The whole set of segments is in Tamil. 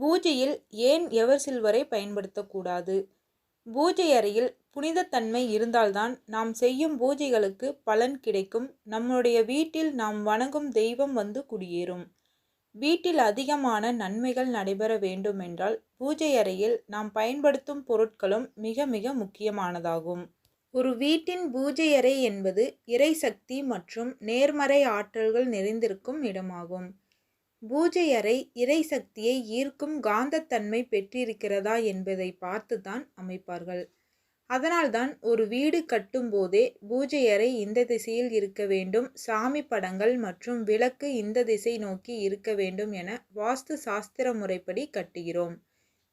பூஜையில் ஏன் எவர் சில்வரை பயன்படுத்தக்கூடாது? பூஜை அறையில் புனிதத்தன்மை இருந்தால்தான் நாம் செய்யும் பூஜைகளுக்கு பலன் கிடைக்கும். நம்முடைய வீட்டில் நாம் வணங்கும் தெய்வம் வந்து குடியேறும். வீட்டில் அதிகமான நன்மைகள் நடைபெற வேண்டுமென்றால் பூஜை அறையில் நாம் பயன்படுத்தும் பொருட்களும் மிக மிக முக்கியமானதாகும். ஒரு வீட்டின் பூஜை அறை என்பது இறை சக்தி மற்றும் நேர்மறை ஆற்றல்கள் நிறைந்திருக்கும் இடமாகும். பூஜை அறை இறை சக்தியை ஈர்க்கும் காந்தத்தன்மை பெற்றிருக்கிறதா என்பதை பார்த்துதான் அமைப்பார்கள். அதனால்தான் ஒரு வீடு கட்டும்போதே பூஜை அறை இந்த திசையில் இருக்க வேண்டும் சாமி படங்கள் மற்றும் விளக்கு இந்த திசை நோக்கி இருக்க வேண்டும் என வாஸ்து சாஸ்திர முறைப்படி கட்டுகிறோம்.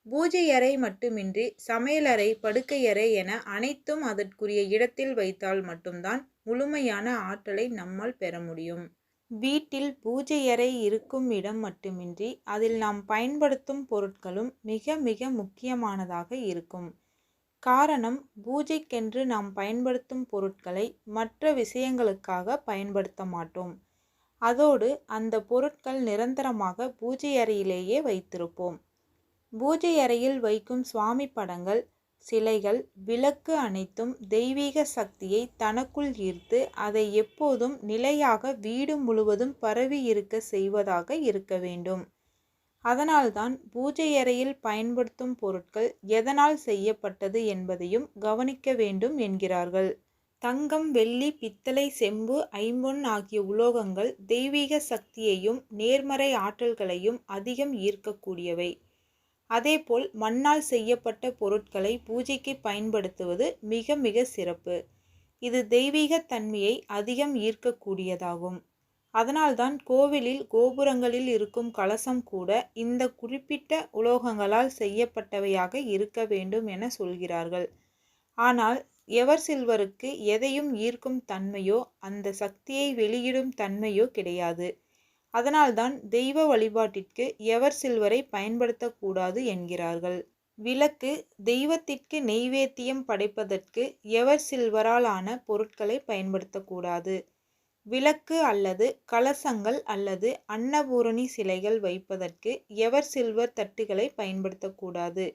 பூஜை அறை மட்டுமின்றி சமையலறை படுக்கையறை என அனைத்தும் அதற்குரிய இடத்தில் வைத்தால் மட்டும்தான் முழுமையான ஆற்றலை நம்மால் பெற முடியும். வீட்டில் பூஜை அறை இருக்கும் இடம் மட்டுமின்றி அதில் நாம் பயன்படுத்தும் பொருட்களும் மிக மிக முக்கியமானதாக இருக்கும். காரணம் பூஜைக்கென்று நாம் பயன்படுத்தும் பொருட்களை மற்ற விஷயங்களுக்காக பயன்படுத்த மாட்டோம். அதோடு அந்த பொருட்கள் நிரந்தரமாக பூஜை அறையிலேயே வைத்திருப்போம். பூஜை அறையில் வைக்கும் சுவாமி படங்கள் சிலைகள் விளக்கு அனைத்தும் தெய்வீக சக்தியை தனக்குள் ஈர்த்து அதை எப்போதும் நிலையாக வீடு முழுவதும் பரவி இருக்க செய்வதாக இருக்க வேண்டும். அதனால்தான் பூஜை அறையில் பயன்படுத்தும் பொருட்கள் எதனால் செய்யப்பட்டது என்பதையும் கவனிக்க வேண்டும் என்கிறார்கள். தங்கம் வெள்ளி பித்தளை செம்பு ஐம்பொன் ஆகிய உலோகங்கள் தெய்வீக சக்தியையும் நேர்மறை ஆற்றல்களையும் அதிகம் ஈர்க்கக்கூடியவை. அதேபோல் மண்ணால் செய்யப்பட்ட பொருட்களை பூஜைக்கு பயன்படுத்துவது மிக மிக சிறப்பு. இது தெய்வீக தன்மையை அதிகம் ஈர்க்கக்கூடியதாகும். அதனால்தான் கோவிலில் கோபுரங்களில் இருக்கும் கலசம் கூட இந்த குறிப்பிட்ட உலோகங்களால் செய்யப்பட்டவையாக இருக்க வேண்டும் என சொல்கிறார்கள். ஆனால் எவர் சில்வருக்கு எதையும் ஈர்க்கும் தன்மையோ அந்த சக்தியை வெளியிடும் தன்மையோ கிடையாது. அதனால்தான் தெய்வ வழிபாட்டிற்கு எவர் சில்வரை பயன்படுத்தக்கூடாது என்கிறார்கள். விளக்கு தெய்வத்திற்கு நெய்வேத்தியம் படைப்பதற்கு எவர் சில்வரால் ஆன பொருட்களை பயன்படுத்தக்கூடாது. விளக்கு அல்லது கலசங்கள் அல்லது அன்னபூரணி சிலைகள் வைப்பதற்கு எவர் சில்வர் தட்டுகளை பயன்படுத்தக்கூடாது.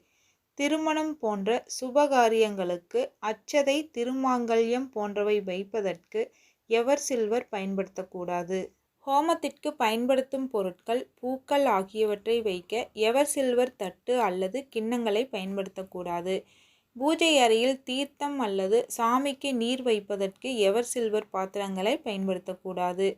திருமணம் போன்ற சுபகாரியங்களுக்கு அச்சதை திருமாங்கல்யம் போன்றவை வைப்பதற்கு எவர் சில்வர் பயன்படுத்தக்கூடாது. ஹோமத்திற்கு பயன்படுத்தும் பொருட்கள் பூக்கள் ஆகியவற்றை வைக்க எவர் சில்வர் தட்டு அல்லது கிண்ணங்களை பயன்படுத்தக்கூடாது. பூஜை அறையில் தீர்த்தம் அல்லது சாமிக்கு நீர் வைப்பதற்கு எவர் சில்வர் பாத்திரங்களை பயன்படுத்தக்கூடாது.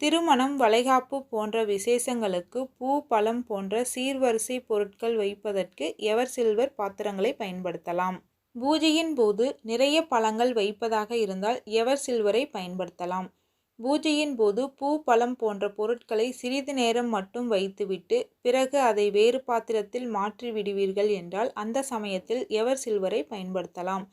திருமணம் வளைகாப்பு போன்ற விசேஷங்களுக்கு பூ பழம் போன்ற சீர்வரிசை பொருட்கள் வைப்பதற்கு எவர் சில்வர் பாத்திரங்களை பயன்படுத்தலாம். பூஜையின் போது நிறைய பழங்கள் வைப்பதாக இருந்தால் எவர் சில்வரை பயன்படுத்தலாம். பூஜையின் போது பூ பழம் போன்ற பொருட்களை சிறிது நேரம் மட்டும் வைத்துவிட்டு பிறகு அதை வேறு பாத்திரத்தில் மாற்றி விடுவீர்கள் என்றால் அந்த சமயத்தில் எவர் சில்வரை பயன்படுத்தலாம்.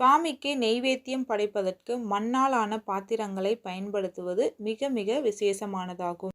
சுவாமிக்கு நெய்வேத்தியம் படைப்பதற்கு மண்ணாலான பாத்திரங்களை பயன்படுத்துவது மிக மிக விசேஷமானதாகும்.